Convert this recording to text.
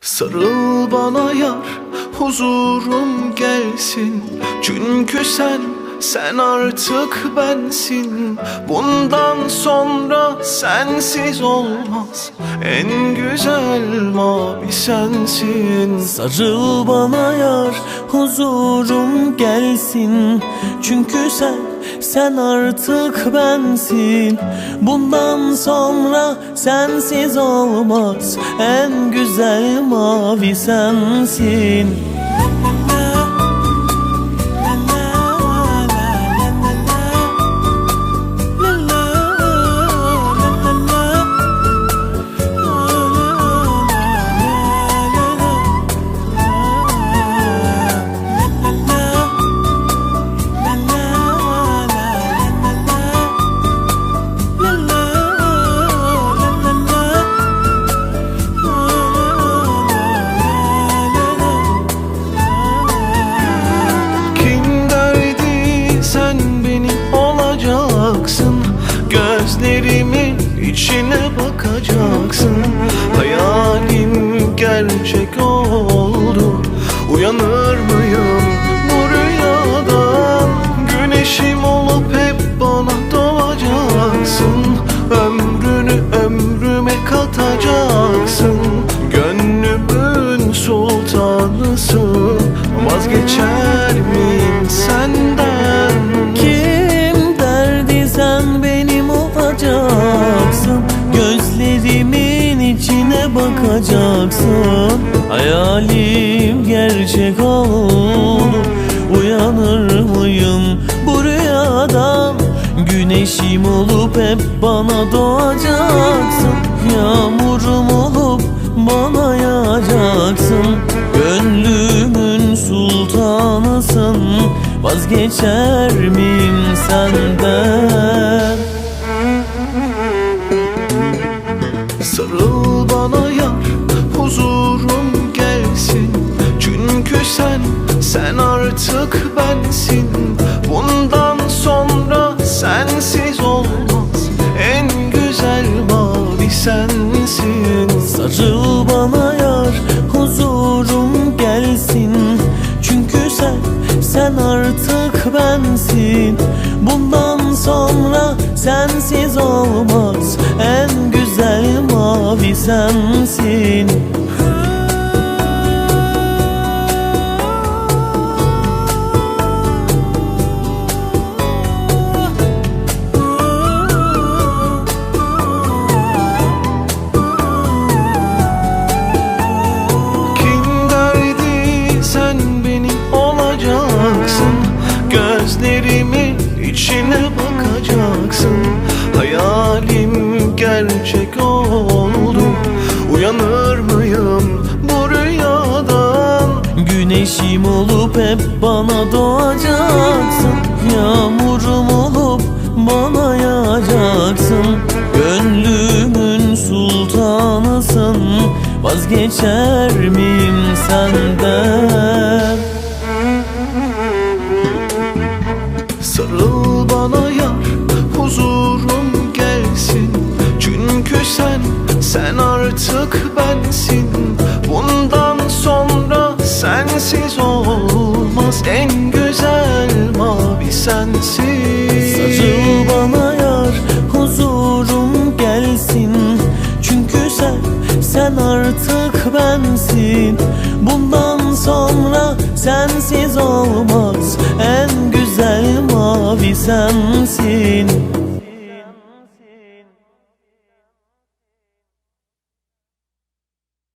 Sarıl bana yar huzurum gelsin. Çünkü sen sen artık bensin. Bundan sonra sensiz olmaz. En güzel mavi sensin. Sarıl bana yar huzurum gelsin. Çünkü sen sen artık bensin. Bundan sonra sensiz olmaz. En güzel mavi sensin içine bakacaksın. Hayalim gerçek oldu. Uyanır mıyım bu rüyadan? Güneşim olup hep bana doğacaksın. Ömrünü ömrüme katacaksın bakacaksın. Hayalim gerçek oldu Uyanır mıyım bu rüyadan Güneşim olup hep bana doğacaksın. Yağmurum olup bana yağacaksın. Gönlümün sultanısın. Vazgeçer miyim senden sensiz olmaz. En güzel mavi sensin. Sen benim olacaksın? Gözlerimin içine bakacaksın gerçek oldu Uyanır mıyım bu rüyadan? Güneşim olup hep bana doğacaksın. Yağmurum olup bana yağacaksın. Gönlümün sultanısın. Vazgeçer artık bensin. Bundan sonra sensiz olmaz. En güzel mavi sensin. Sarıl bana yar huzurum gelsin. Çünkü sen sen artık bensin. Bundan sonra sensiz olmaz. En güzel mavi sensin